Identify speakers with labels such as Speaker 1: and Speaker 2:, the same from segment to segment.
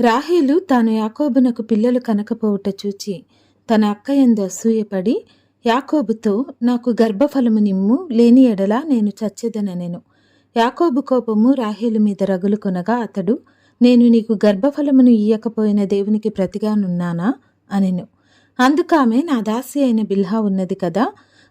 Speaker 1: రాహేలు తాను యాకోబునకు పిల్లలు కనకపోవుట చూచి తన అక్కయందు అసూయపడి యాకోబుతో నాకు గర్భఫలము నిమ్ము లేని ఎడల నేను చచ్చేదననెను. యాకోబు కోపము రాహేలు మీద రగులు కొనగా అతడు నేను నీకు గర్భఫలమును ఇయ్యకపోయిన దేవునికి ప్రతిగానున్నానా? అనెను. అందుకామె నా దాసి అయిన బిల్హా ఉన్నది కదా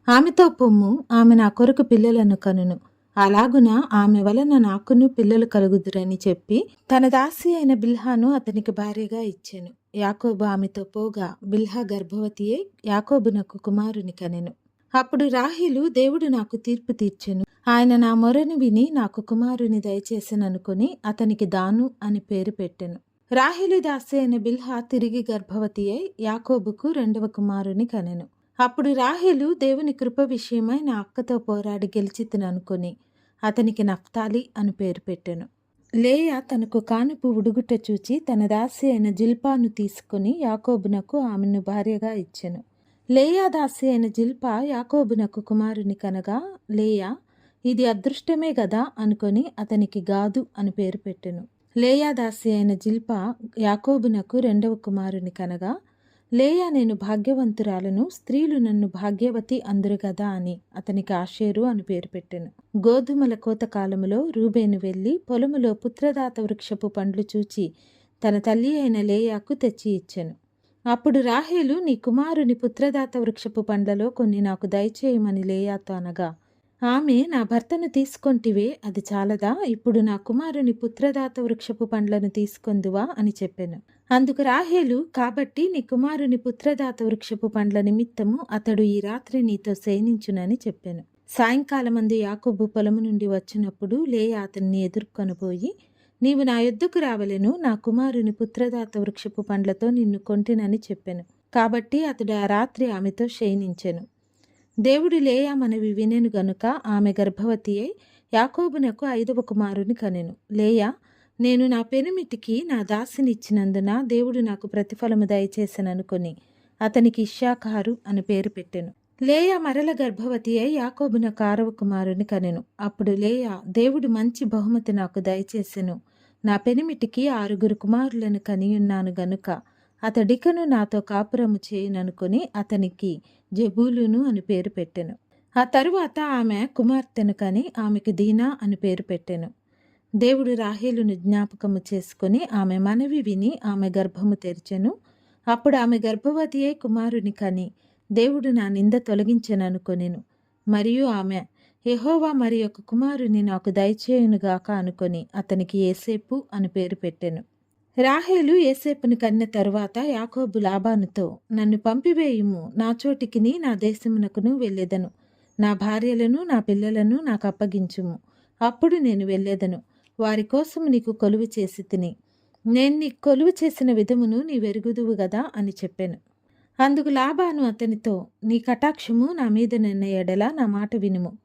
Speaker 1: ఆమెతో పొమ్ము ఆమె నా కొరకు పిల్లలను కనును. అలాగున ఆమె వలన నాకును పిల్లలు కలుగుదురని చెప్పి తన దాసి అయిన బిల్హాను అతనికి భార్యగా ఇచ్చెను. యాకోబు ఆమెతో పోగా బిల్హా గర్భవతి అయి యాకోబునకు కుమారుని కనెను. అప్పుడు రాహిలు దేవుడు నాకు తీర్పు తీర్చెను. ఆయన నా మొరను విని నాకు కుమారుని దయచేసననుకుని అతనికి దాను అని పేరు పెట్టెను. రాహిలు దాసి అయిన బిల్హా తిరిగి గర్భవతి అయి యాకోబుకు రెండవ కుమారుని కనెను. అప్పుడు రాహేలు దేవుని కృప విషయమై నా అక్కతో పోరాడి గెలిచితిననుకొని అతనికి నఫ్తాలి అని పేరు పెట్టెను. లేయ తనకు కానుపు ఉడుగుట చూచి తన దాసి అయిన జిల్పాను తీసుకుని యాకోబునకు ఆమెను భార్యగా ఇచ్చెను. లేయా దాసి అయిన జిల్పా యాకోబునకు కుమారుని కనగా లేయా ఇది అదృష్టమే గదా అనుకొని అతనికి గాదు అని పేరు పెట్టెను. లేయా దాసి అయిన జిల్పా యాకోబునకు రెండవ కుమారుని కనగా లేయా నేను భాగ్యవంతురాలను స్త్రీలు నన్ను భాగ్యవతి అందురు గదా అని అతనికి ఆషేరు అని పేరు పెట్టెను. గోధుమల కోత కాలములో రూబేను వెళ్ళి పొలములో పుత్రదాత వృక్షపు పండ్లు చూచి తన తల్లి అయిన లేయాకు తెచ్చి ఇచ్చెను. అప్పుడు రాహేలు నీ కుమారుని పుత్రదాత వృక్షపు పండ్లలో కొన్ని నాకు దయచేయమని లేయాతో అనగా ఆమె నా భర్తను తీసుకొంటివే అది చాలదా? ఇప్పుడు నా కుమారుని పుత్రదాత వృక్షపు పండ్లను తీసుకొందువా? అని చెప్పాను. అందుకు రాహేలు కాబట్టి నీ కుమారుని పుత్రదాత వృక్షపు పండ్ల నిమిత్తము అతడు ఈ రాత్రి నీతో శయనించునని చెప్పాను. సాయంకాలమందు యాకోబు పొలము నుండి వచ్చినప్పుడు లేయ అతన్ని ఎదుర్కొనబోయి నీవు నా యొద్దకు రావలేను నా కుమారుని పుత్రదాత వృక్షపు పండ్లతో నిన్ను కొంటినని చెప్పాను. కాబట్టి అతడు ఆ రాత్రి ఆమెతో శయనించెను దేవుడు లేయా మనవి వినెను గనుక ఆమె గర్భవతి అయి యాకోబునకు ఐదవ కుమారుని కనెను. లేయా నేను నా పెనిమిటికి నా దాసినిచ్చినందున దేవుడు నాకు ప్రతిఫలము దయచేసననుకొని అతనికి ఇషాకారు అని పేరు పెట్టెను. లేయా మరల గర్భవతి అయి యాకోబున కారవ కుమారుని కనెను. అప్పుడు లేయా దేవుడు మంచి బహుమతి నాకు దయచేసెను. నా పెనిమిటికి ఆరుగురు కుమారులను కనియున్నాను గనుక అతడికను నాతో కాపురము చేయననుకుని అతనికి జబూలును అని పేరు పెట్టెను. ఆ తరువాత ఆమె కుమార్తెను కని ఆమెకు దీనా అని పేరు పెట్టెను. దేవుడు రాహేలును జ్ఞాపకము చేసుకుని ఆమె మనవి విని ఆమె గర్భము తెరిచెను. అప్పుడు ఆమె గర్భవతి అయి కుమారుని కని దేవుడు నా నింద తొలగించెననుకొనెను. మరియు ఆమె యెహోవా మరి యొక్క కుమారుని నాకు దయచేయునుగాక అనుకొని అతనికి ఏసేపు అని పేరు పెట్టెను. రాహేలు ఏసేపుని కన్న తరువాత యాకోబు లాభానుతో నన్ను పంపివేయుము. నా చోటికిని నా దేశమునకును వెళ్ళేదను. నా భార్యలను నా పిల్లలను నాకు అప్పగించుము. అప్పుడు నేను వెళ్ళేదను. వారి కోసం నీకు కొలువు చేసి తిని. నేను నీకు కొలువు చేసిన విధమును నీ వెరుగుదువు గదా అని చెప్పాను. అందుకు లాభాను అతనితో నీ కటాక్షము నా మీద నిన్న ఎడల నా మాట వినుము.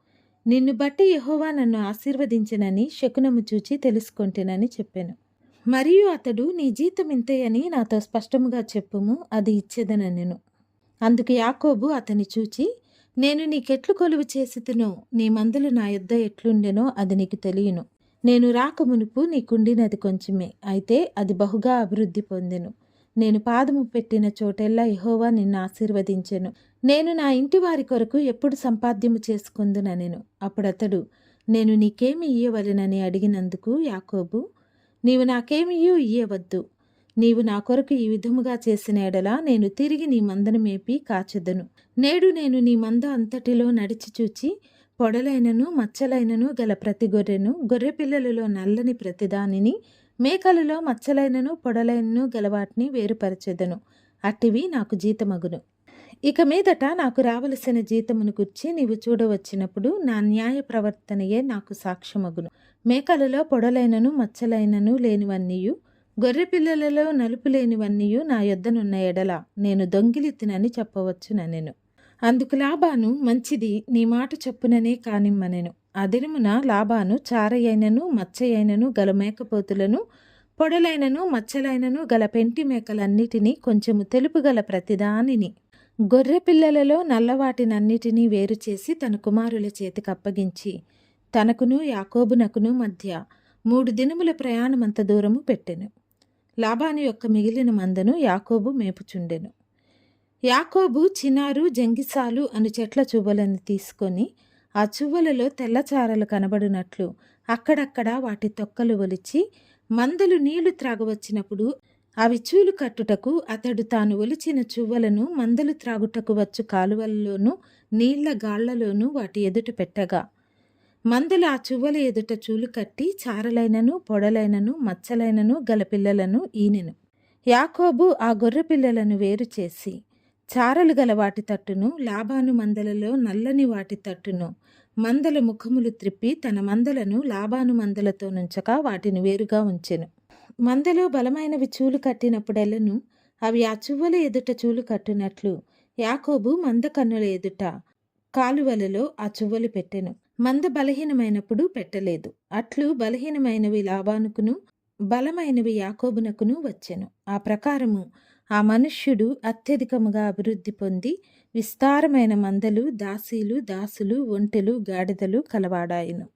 Speaker 1: నిన్ను బట్టి యహోవా నన్ను ఆశీర్వదించనని శకునము చూచి తెలుసుకొంటేనని చెప్పాను. మరియు అతడు నీ జీతం ఇంతేయని నాతో స్పష్టముగా చెప్పుము అది ఇచ్చేదనెను అందుకు యాకోబు అతని చూచి నేను నీకెట్లు కొలువు చేసి తినో నీ మందులు నా యొద్ద ఎట్లుండెనో అది నీకు తెలియను. నేను రాక మునుపు నీకుండినది కొంచెమే అయితే అది బహుగా అభివృద్ధి పొందెను. నేను పాదము పెట్టిన చోటెల్లా యహోవా నిన్ను ఆశీర్వదించెను. నేను నా ఇంటి వారి కొరకు ఎప్పుడు సంపాద్యము చేసుకుందునెను అప్పుడతడు నేను నీకేమి ఇయ్యవలెనని అడిగినందుకు యాకోబు నీవు నాకేమీ ఇయ్యవద్దు. నీవు నా కొరకు ఈ విధముగా చేసిన ఎడల నేను తిరిగి నీ మందను మేపి కాచెదను. నేడు నేను నీ మంద అంతటిలో నడిచి చూచి పొడలైనను మచ్చలైనను గల ప్రతి గొర్రెను గొర్రె పిల్లలలో నల్లని ప్రతిదానిని మేకలలో మచ్చలైనను పొడలైనను గలవాటిని వేరుపరచెదను. అట్టివి నాకు జీతమగును. ఇక మీదట నాకు రావలసిన జీతమును గుర్చి నీవు చూడవచ్చినప్పుడు నా న్యాయ ప్రవర్తనయే నాకు సాక్ష్యమగును. మేకలలో పొడలైనను మచ్చలైనను లేనివన్నీయు గొర్రె పిల్లలలో నలుపు లేనివన్నీయు నా యొద్దనున్న ఎడల నేను దొంగిలితినని చెప్పవచ్చు నేను అందుకు లాభాను మంచిది నీ మాట చెప్పుననే కానిమ్మనెను. దినమున లాభాను చారయైనను మచ్చయైనను గల మేకపోతులను పొడలైనను మచ్చలైనను గల పెంటి మేకలన్నిటినీ కొంచెము తెలుపు గల ప్రతిదానిని గొర్రె పిల్లలలో నల్లవాటినన్నిటినీ వేరు చేసి తన కుమారుల చేతికి అప్పగించి తనకును యాకోబునకును మధ్య మూడు దినముల ప్రయాణమంత దూరము పెట్టెను. లాబాను యొక్క మిగిలిన మందను యాకోబు మేపుచుండెను. యాకోబు చినారు జంగిసాలు అను చెట్ల చువ్వలను తీసుకొని ఆ చువ్వలలో తెల్లచారలు కనబడినట్లు అక్కడక్కడ వాటి తొక్కలు ఒలిచి మందలు నీళ్ళు త్రాగవచ్చినప్పుడు అవి చూలు కట్టుటకు అతడు తాను ఒలిచిన చువ్వలను మందలు త్రాగుటకు వచ్చు కాలువలలోనూ నీళ్ళ గాళ్ళలోనూ వాటి ఎదుట పెట్టగా. మందలు ఆ చువ్వల ఎదుట చూలు కట్టి చారలైనను పొడలైనను మచ్చలైనను గల పిల్లలను ఈనెను. యాకోబు ఆ గొర్రె పిల్లలను వేరు చేసి చారలు గల వాటి తట్టును లాభాను మందలలో నల్లని వాటి తట్టును మందల ముఖములు త్రిప్పి తన మందలను లాభాను మందలతో నుంచక వాటిని వేరుగా ఉంచెను. మందలో బలమైనవి చూలు కట్టినప్పుడెల్లను అవి ఆ చువ్వల ఎదుట చూలు కట్టినట్లు యాకోబు మంద కన్నుల ఎదుట కాలువలలో ఆ చువ్వలు పెట్టెను. మంద బలహీనమైనప్పుడు పెట్టలేదు. అట్లు బలహీనమైనవి లాభానుకును బలమైనవి యాకోబునకును వచ్చెను. ఆ ప్రకారము ఆ మనుష్యుడు అత్యధికముగా అభివృద్ధి పొంది విస్తారమైన మందలు దాసీలు దాసులు ఒంటెలు గాడిదలు కలవాడాయను.